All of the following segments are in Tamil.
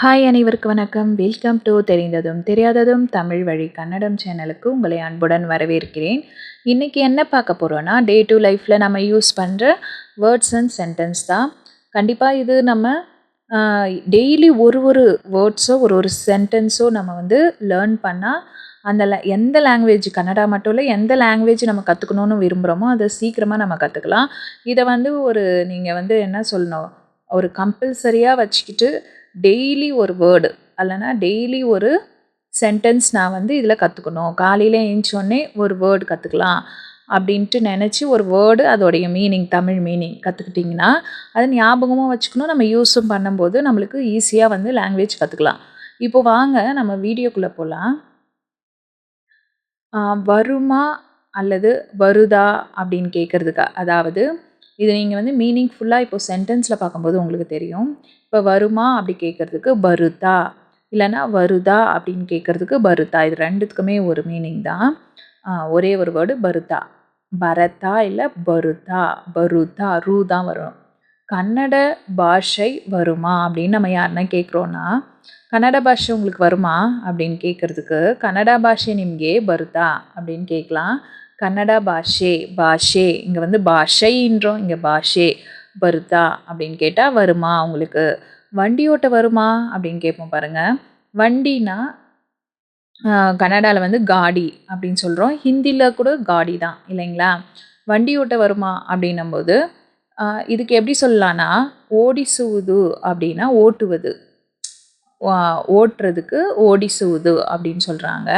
ஹாய் அனைவருக்கு வணக்கம். வெல்கம் டு தெரிந்ததும் தெரியாததும் தமிழ் வழி கன்னடம் சேனலுக்கு உங்களை அன்புடன் வரவேற்கிறேன். இன்றைக்கி என்ன பார்க்க போகிறோன்னா டே டு லைஃப்பில் நம்ம யூஸ் பண்ணுற வேர்ட்ஸ் அண்ட் சென்டென்ஸ் தான். கண்டிப்பாக இது நம்ம டெய்லி ஒரு ஒரு வேர்ட்ஸோ ஒரு ஒரு சென்டென்ஸோ நம்ம வந்து லேர்ன் பண்ணால் அந்த எந்த லாங்குவேஜ் கன்னடா மட்டும் இல்லை எந்த லாங்குவேஜ் நம்ம கற்றுக்கணுன்னு விரும்புகிறோமோ அதை சீக்கிரமாக நம்ம கற்றுக்கலாம் இதை வந்து ஒரு நீங்கள் வந்து என்ன சொல்லணும் ஒரு கம்பல்சரியாக வச்சுக்கிட்டு டெய்லி ஒரு வேர்டு அல்லனா டெய்லி ஒரு சென்டென்ஸ் நான் வந்து இதில் கற்றுக்கணும் காலையில் எழுந்தோடனே ஒரு வேர்டு கற்றுக்கலாம் அப்படின்ட்டு நினச்சி ஒரு வேர்டு அதோடைய மீனிங் தமிழ் மீனிங் கற்றுக்கிட்டிங்கன்னா அதை ஞாபகமாக வச்சுக்கணும். நம்ம யூஸும் பண்ணும்போது நம்மளுக்கு ஈஸியாக வந்து லாங்குவேஜ் கற்றுக்கலாம் இப்போ வாங்க நம்ம வீடியோக்குள்ளே போகலாம் வருமா அல்லது வருதா அப்படின்னு கேட்குறதுக்கா அதாவது இது நீங்கள் வந்து மீனிங்ஃபுல்லாக இப்போ சென்டென்ஸில் பார்க்கும்போது உங்களுக்கு தெரியும். இப்போ வருமா அப்படி கேட்குறதுக்கு வருதா? இல்லைன்னா வருதா அப்படின்னு கேட்குறதுக்கு பருத்தா இது ரெண்டுத்துக்குமே ஒரு மீனிங் தான். ஒரே ஒரு வேர்டு பருத்தா பரத்தா இல்லை பருத்தா பருத்தா ரூ தான் வரும். கன்னட பாஷை வருமா அப்படின்னு நம்ம யாருன்னா கேட்குறோன்னா கன்னட பாஷை உங்களுக்கு வருமா அப்படின்னு கேட்குறதுக்கு கன்னட பாஷை நிம்கே பருத்தா அப்படின்னு கேட்கலாம் கன்னடா பாஷே பாஷே இங்கே வந்து பாஷைன்றோம் இங்கே பாஷே. வருதா அப்படின்னு கேட்டால் வருமா அவங்களுக்கு வண்டி ஓட்ட வருமா? அப்படின்னு கேட்போம் பாருங்கள் வண்டினா கன்னடாவில் வந்து காடி அப்படின்னு சொல்கிறோம் ஹிந்தியில் கூட காடி தான் இல்லைங்களா? வண்டி ஓட்ட வருமா அப்படின்னும்போது இதுக்கு எப்படி சொல்லலான்னா ஓடிசுவது அப்படின்னா ஓட்டுவது. ஓட்டுறதுக்கு ஓடிசுவது அப்படின்னு சொல்கிறாங்க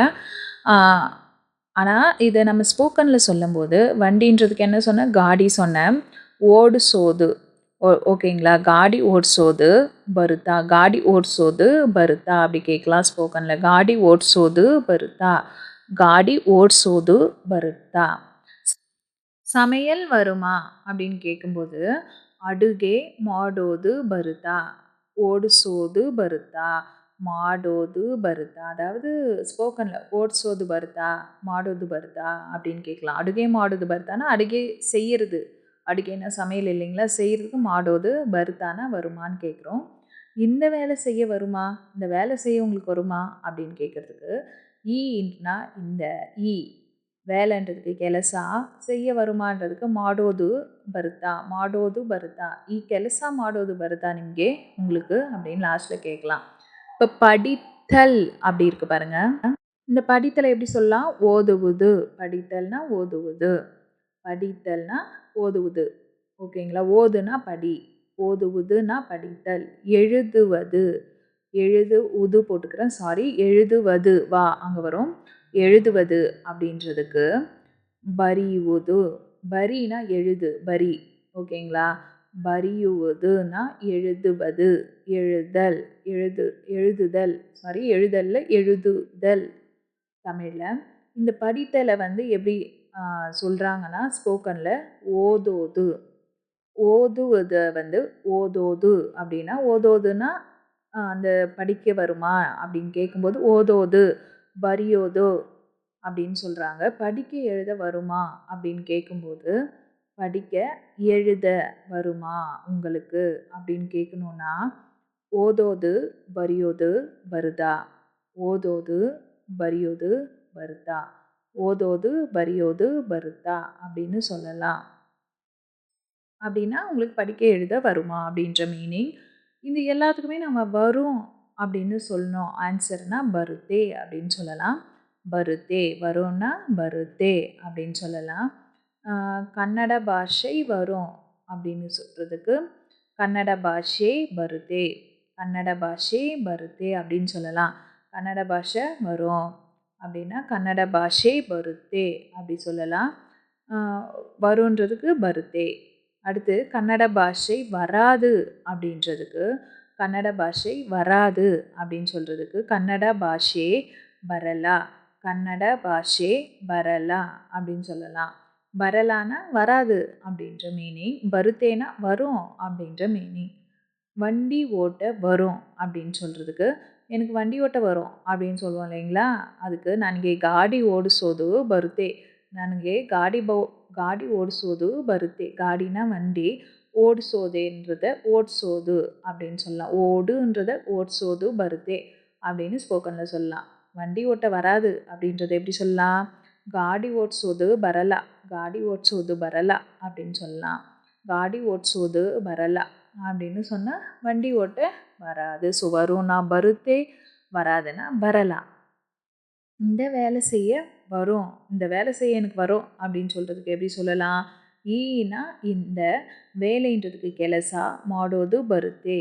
ஆனால் இதை நம்ம ஸ்போக்கனில் சொல்லும்போது வண்டின்றதுக்கு என்ன சொன்னேன்? காடி சொன்னேன். ஓடு சோது ஓ ஓகேங்களா? காடி ஓட்ஸோது பருத்தா. காடி ஓட்ஸோது பருத்தா. அப்படி கேட்கலாம் ஸ்போக்கனில். காடி ஓட்ஸோது பருத்தா. காடி ஓட்ஸோது பருத்தா. சமையல் வருமா? அப்படின்னு கேட்கும்போது அடுகே மாடோது பருத்தா. ஓடுசோது பருத்தா. மாடோது பருத்தா. அதாவது ஸ்போக்கனில் ஓட்ஸோது பருத்தா. மாடோது பருத்தா அப்படின்னு கேட்கலாம். அடுகே மாடோது பருத்தானா அடுகே செய்யறது. அடுகேனா சமையல் இல்லைங்களா? செய்கிறதுக்கு மாடோது பருத்தானா வருமானு கேட்குறோம் இந்த வேலை செய்ய வருமா? இந்த வேலை செய்ய உங்களுக்கு வருமா? அப்படின்னு கேட்குறதுக்கு ஈனா இந்த ஈ வேலைன்றதுக்கு கெலசா செய்ய வருமான்றதுக்கு மாடோது பருத்தா மாடோது பருத்தா ஈ கெலசா மாடோது பருத்தா நிங்கே உங்களுக்கு அப்படின்னு லாஸ்ட்டில் கேட்கலாம் இப்போ படித்தல் அப்படி இருக்கு பாருங்க. இந்த படித்தலை எப்படி சொல்லலாம்? ஓதுவுது. படித்தல்னா ஓதுவுது. படித்தல்னா ஓதுவுது. ஓகேங்களா? ஓதுனா படி. ஓதுவதுனா படித்தல். எழுதுவது. எழுது உது போட்டுக்கிறேன். சாரி எழுதுவது. வா. அங்கே வரும். எழுதுவது அப்படின்றதுக்கு பரிவுது. பரினா எழுது. பரி. ஓகேங்களா? பரியுவதுனா எழுதுவது. எழுதல். எழுது எழுதுதல். சாரி எழுதல்ல எழுதுதல். தமிழில். இந்த படித்தலை வந்து எப்படி சொல்கிறாங்கன்னா ஸ்போக்கனில் ஓதோது. ஓதுவதை வந்து ஓதோது அப்படின்னா ஓதோதுன்னா அந்த படிக்க வருமா அப்படின்னு கேட்கும்போது ஓதோது வரியோதோ அப்படின்னு சொல்கிறாங்க படிக்க எழுத வருமா அப்படின்னு கேட்கும்போது படிக்க எழுத வருமா உங்களுக்கு அப்படின்னு கேட்கணுன்னா ஓதோது வரியோது வருதா? ஓதோது வரியோது வருதா? ஓதோது பரியோது பருத்தா அப்படின்னு சொல்லலாம். அப்படின்னா உங்களுக்கு படிக்க எழுத வருமா அப்படின்ற மீனிங் இது எல்லாத்துக்குமே நம்ம வரும் அப்படின்னு சொல்லணும். ஆன்சர்னா பருத்தே அப்படின்னு சொல்லலாம். பருத்தே வரும்னா பருத்தே அப்படின்னு சொல்லலாம். கன்னட பாஷை வரும் அப்படின்னு சொல்கிறதுக்கு கன்னட பாஷே பருத்தே கன்னட பாஷே பருத்தே அப்படின்னு சொல்லலாம். கன்னட பாஷை வரும். அப்படின்னா கன்னட பாஷை பருத்தே அப்படி சொல்லலாம். வருன்றதுக்கு பருத்தே. அடுத்து கன்னட பாஷை வராது அப்படின்றதுக்கு கன்னட பாஷை வராது அப்படின்னு சொல்கிறதுக்கு கன்னட பாஷே வரலா கன்னட பாஷே வரலா அப்படின்னு சொல்லலாம். வரலானா வராது அப்படின்ற மீனிங் பருத்தேனா வரும் அப்படின்ற மீனிங் வண்டி ஓட்ட வரும் அப்படின்னு சொல்கிறதுக்கு எனக்கு வண்டி ஓட்ட வரும் அப்படின்னு சொல்லுவோம் இல்லைங்களா? அதுக்கு நான்கே காடி ஓடுசோது ಬರುತ್ತೆ ನನಗೆ காடி ಬೋ காடி ಓಡಿಸೋದು ಬರುತ್ತೆ ಗಾಡಿನ வண்டி ஓடிசோதுன்றத ஓட்சோது அப்படின்னு சொல்லலாம். ஓடுன்றத ஓட்சோது பருத்தே அப்படின்னு ஸ்போக்கனில் சொல்லலாம். வண்டி ஓட்ட வராது அப்படின்றத எப்படி சொல்லலாம்? காடி ஓட்சோது பரலா காடி ஓட்சோது பரலா அப்படின்னு சொல்லலாம். காடி ஓட்சோது பரலா அப்படின்னு சொன்னால் வண்டி ஓட்ட வராது ஸோ வரும்னா பருத்தே வராதுன்னா வரலாம் இந்த வேலை செய்ய வரும் இந்த வேலை செய்ய எனக்கு வரும் அப்படின்னு சொல்கிறதுக்கு எப்படி சொல்லலாம் ஈனா இந்த வேலைன்றதுக்கு ಕೆಲಸ ಮಾಡೋದು ಬರುತ್ತೆ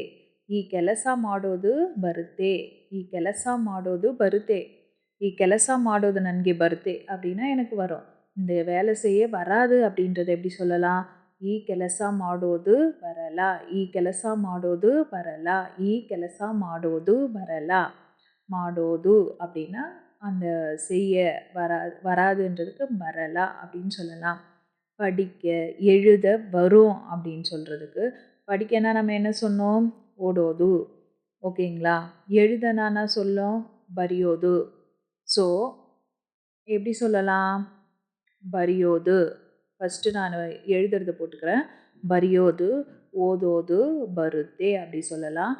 ಈ ಕೆಲಸ ಮಾಡೋದು ಬರುತ್ತೆ ಈ ಕೆಲಸ ಮಾಡೋದು ಬರುತ್ತೆ ಈ ಕೆಲಸ ಮಾಡೋದು ನನಗೆ ಬರುತ್ತೆ அப்படின்னா எனக்கு வரும் இந்த வேலை செய்ய வராது அப்படின்றத எப்படி சொல்லலாம் ಈ ಕೆಲಸ ಮಾಡೋದು ಬರಲ್ಲ ಈ ಕೆಲಸ ಮಾಡೋದು ಬರಲ್ಲ ಈ ಕೆಲಸ ಮಾಡೋದು ಬರಲ್ಲ ಮಾಡೋದು அப்படின்னா அந்த செய்ய வரா வராதுன்றதுக்கு வரல அப்படின்னு சொல்லலாம் படிக்க எழுத வரும் அப்படின்னு சொல்கிறதுக்கு படிக்கனா நம்ம என்ன சொன்னோம் ஓடோது ஓகேங்களா எழுதனானா சொல்லோம் ಬರೆಯೋದು ஸோ எப்படி சொல்லலாம் ಬರೆಯೋದು ஃபஸ்ட்டு நான் எழுதுறதை போட்டுக்கிறேன். பரியோது ஓதோது பருத்தே அப்படி சொல்லலாம்.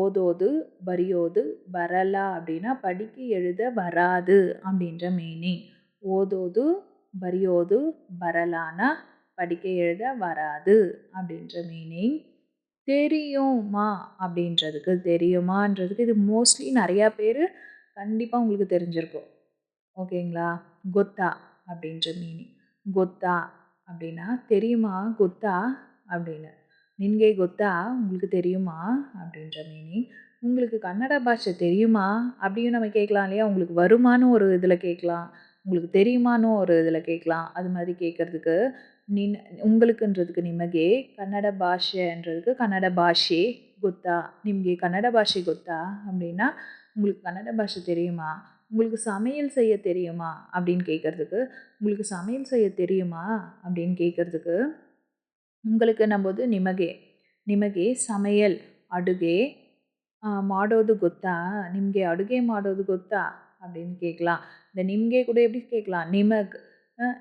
ஓதோது பரியோது வரலா அப்படின்னா படிக்க எழுத வராது அப்படின்ற மீனிங் ஓதோது பரியோது வரலானா படிக்க எழுத வராது அப்படின்ற மீனிங் தெரியுமா அப்படின்றதுக்கு தெரியுமான்றதுக்கு இது மோஸ்ட்லி நிறையா பேர் கண்டிப்பாக உங்களுக்கு தெரிஞ்சிருக்கும். ஓகேங்களா கொத்தா அப்படின்ற மீனிங் கொத்தா அப்படின்னா தெரியுமா குத்தா அப்படின்னு. நின்கை குத்தா உங்களுக்கு தெரியுமா? அப்படின்ற மீனிங் உங்களுக்கு கன்னட பாஷை தெரியுமா? அப்படியும் நம்ம கேட்கலாம் இல்லையா? உங்களுக்கு வருமானு ஒரு இதில் கேட்கலாம். உங்களுக்கு தெரியுமான்னு ஒரு இதில் கேட்கலாம். அது மாதிரி கேட்குறதுக்கு நின் உங்களுக்குன்றதுக்கு நிமகே கன்னட பாஷைன்றதுக்கு கன்னட பாஷே குத்தா. நிம்கே கன்னட பாஷை குத்தா அப்படின்னா உங்களுக்கு கன்னட பாஷை தெரியுமா? உங்களுக்கு சமையல் செய்ய தெரியுமா? அப்படின்னு கேட்குறதுக்கு உங்களுக்கு சமையல் செய்ய தெரியுமா? அப்படின்னு கேட்குறதுக்கு உங்களுக்கு நம்போது நிமகே நிமகே சமையல் அடுகே மாடோது கொத்தா ನಿಮಗೆ அடுகே மாடோது கொத்தா அப்படின்னு கேட்கலாம் இந்த நிம்கே கூட எப்படி கேட்கலாம் நிமக்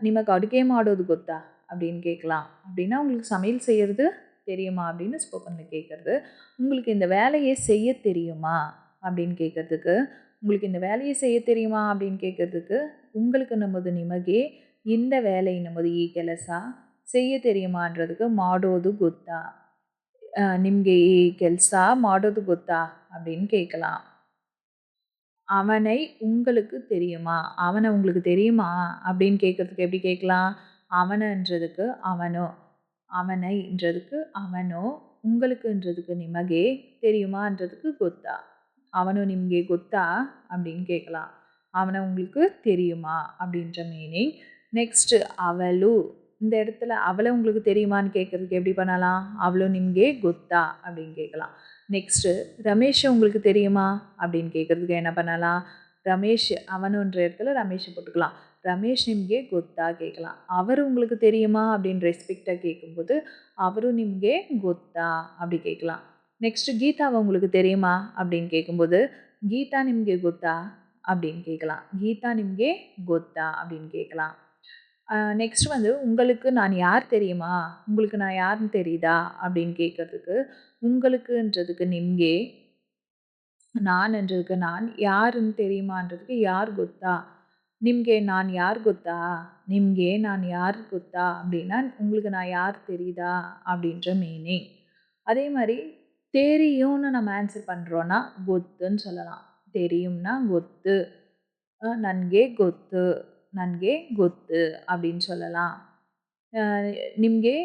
நிமக்கு அடுகே மாடோது கொத்தா அப்படின்னு கேட்கலாம் அப்படின்னா உங்களுக்கு சமையல் செய்கிறது தெரியுமா? அப்படின்னு ஸ்போக்கனில் கேட்குறது உங்களுக்கு இந்த வேலையை செய்ய தெரியுமா? அப்படின்னு கேட்குறதுக்கு உங்களுக்கு இந்த வேலையை செய்ய தெரியுமா அப்படின்னு கேட்குறதுக்கு உங்களுக்கு ನಮ್ಮದು ನಿಮಗೆ இந்த வேலை ನಮ್ಮದು ಈ ಕೆಲಸ செய்ய தெரியுமான்றதுக்கு ಮಾಡೋದು ಗೊತ್ತಾ ನಿಮಗೆ ಈ ಕೆಲಸ ಮಾಡೋದು ಗೊತ್ತಾ அப்படின்னு கேட்கலாம் அவனை உங்களுக்கு தெரியுமா அவனை உங்களுக்கு தெரியுமா அப்படின்னு கேட்குறதுக்கு எப்படி கேட்கலாம் அவனன்றதுக்கு அவனோ அவனைன்றதுக்கு அவனோ உங்களுக்குன்றதுக்கு ನಿಮಗೆ தெரியுமான்றதுக்கு ಗೊತ್ತಾ அவனோ ನಿಮಗೆ ಗೊತ್ತಾ அப்படின்னு கேட்கலாம் அவனை உங்களுக்கு தெரியுமா அப்படின்ற மீனிங் நெக்ஸ்ட்டு அவளு இந்த இடத்துல அவளை உங்களுக்கு தெரியுமான்னு கேட்குறதுக்கு எப்படி பண்ணலாம் அவளும் ನಿಮಗೆ ಗೊತ್ತಾ அப்படின்னு கேட்கலாம் நெக்ஸ்ட்டு ரமேஷ் உங்களுக்கு தெரியுமா அப்படின்னு கேட்குறதுக்கு என்ன பண்ணலாம் ரமேஷ் அவனுன்ற இடத்துல ரமேஷை போட்டுக்கலாம் ரமேஷ் ನಿಮಗೆ ಗೊತ್ತಾ கேட்கலாம் அவர் உங்களுக்கு தெரியுமா அப்படின்னு ரெஸ்பெக்டாக கேட்கும்போது அவரும் ನಿಮಗೆ ಗೊತ್ತಾ அப்படி கேட்கலாம் நெக்ஸ்ட்டு கீதா உங்களுக்கு தெரியுமா? அப்படின்னு கேட்கும்போது கீதா நிம்கே குத்தா? அப்படின்னு கேட்கலாம் கீதா நிம்கே குத்தா? அப்படின்னு கேட்கலாம் நெக்ஸ்ட் வந்து உங்களுக்கு நான் யார் தெரியுமா? உங்களுக்கு நான் யாருன்னு தெரியுதா? அப்படின்னு கேட்குறதுக்கு உங்களுக்குன்றதுக்கு நிம்கே நான்ன்றதுக்கு நான் யாருன்னு தெரியுமான்றதுக்கு யார் குத்தா? நிம்கே நான் யார் குத்தா? நிம்கே நான் யார் குத்தா? அப்படின்னா உங்களுக்கு நான் யார் தெரியுதா? அப்படின்ற மீனிங் அதே மாதிரி தெரியும்னு நம்ம ஆன்சர் பண்ணுறோன்னா கொத்துன்னு சொல்லலாம். தெரியும்னா ಗೊತ್ತು நன்கே கொத்து. நன்கே கொத்து அப்படின்னு சொல்லலாம். ನಿಮಗೆ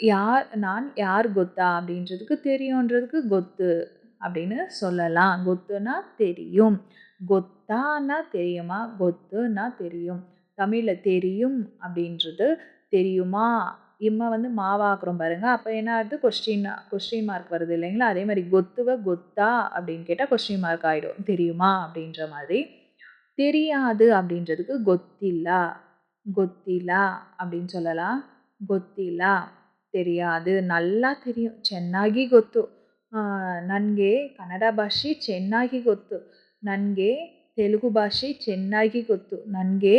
யார் நான் யார் கொத்தா? அப்படின்றதுக்கு தெரியுன்றதுக்கு கொத்து அப்படின்னு சொல்லலாம். கொத்துனா தெரியும். கொத்தானா தெரியுமா? கொத்துனா தெரியும். தமிழில் தெரியும் அப்படின்றது தெரியுமா? இம்மை வந்து மாவாக்குறோம் பாருங்க அப்போ என்ன ஆகுது கொஸ்டின் கொஸ்டின் மார்க் வருது இல்லைங்களா அதே மாதிரி கொத்துவ கொத்தா அப்படின்னு கேட்டால் கொஸ்டின் மார்க் ஆகிடும் தெரியுமா அப்படின்ற மாதிரி தெரியாது அப்படின்றதுக்கு ಗೊತ್ತಿಲ್ಲ ಗೊತ್ತಿಲ್ಲ அப்படின்னு சொல்லலாம் ಗೊತ್ತಿಲ್ಲ தெரியாது நல்லா தெரியும் ಚೆನ್ನಾಗಿ ಗೊತ್ತು ನನಗೆ ಕನ್ನಡ ಭಾಷೆ ಚೆನ್ನಾಗಿ ಗೊತ್ತು ನನಗೆ ತೆಲುಗು ಭಾಷೆ ಚೆನ್ನಾಗಿ ಗೊತ್ತು ನನಗೆ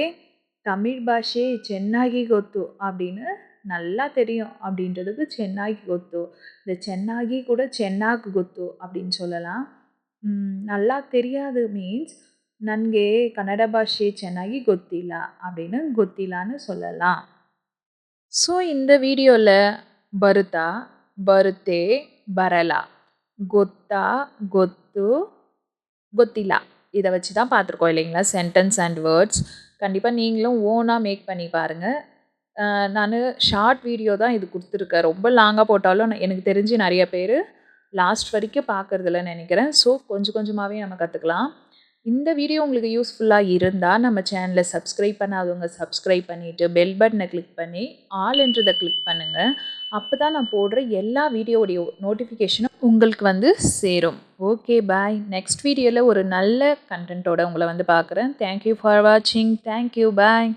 தமிழ் ಭಾಷೆ ಚೆನ್ನಾಗಿ ಗೊತ್ತು அப்படின்னு நல்லா தெரியும் அப்படின்றதுக்கு ಚೆನ್ನಾಗಿ கொத்து இந்த சென்னாகி கூட சென்னாக்கு கொத்து அப்படின்னு சொல்லலாம். நல்லா தெரியாது மீன்ஸ் நன்கே கன்னட ಭಾಷೆ ಚೆನ್ನಾಗಿ கொத்திலா அப்படின்னு கொத்திலான்னு சொல்லலாம். ஸோ இந்த வீடியோவில் பருத்தா ಬರುತ್ತೆ பரலா கொத்தா கொத்து கொத்திலா. இதை வச்சு தான் பார்த்துருக்கோம் இல்லைங்களா? சென்டென்ஸ் அண்ட் வேர்ட்ஸ் கண்டிப்பாக நீங்களும் ஓனாக மேக் பண்ணி பாருங்கள் நான் ஷார்ட் வீடியோ தான் இது கொடுத்துருக்கேன். ரொம்ப லாங்காக போட்டாலும் நான் எனக்கு தெரிஞ்சு நிறைய பேர் லாஸ்ட் வரைக்கும் பார்க்குறதில்ல நினைக்கிறேன். ஸோ கொஞ்சம் கொஞ்சமாகவே நம்ம கற்றுக்கலாம் இந்த வீடியோ உங்களுக்கு யூஸ்ஃபுல்லாக இருந்தால் நம்ம சேனலை சப்ஸ்கிரைப் பண்ணாதவங்க சப்ஸ்கிரைப் பண்ணிவிட்டு பெல் பட்டனை கிளிக் பண்ணி ஆல்ன்றதை கிளிக் பண்ணுங்கள் அப்போ தான் நான் போடுற எல்லா வீடியோடைய நோட்டிஃபிகேஷனும் உங்களுக்கு வந்து சேரும். ஓகே பாய் நெக்ஸ்ட் வீடியோவில் ஒரு நல்ல கண்டென்ட்டோட உங்களை வந்து பார்க்குறேன் தேங்க்யூ ஃபார் வாட்சிங் தேங்க்யூ பாய்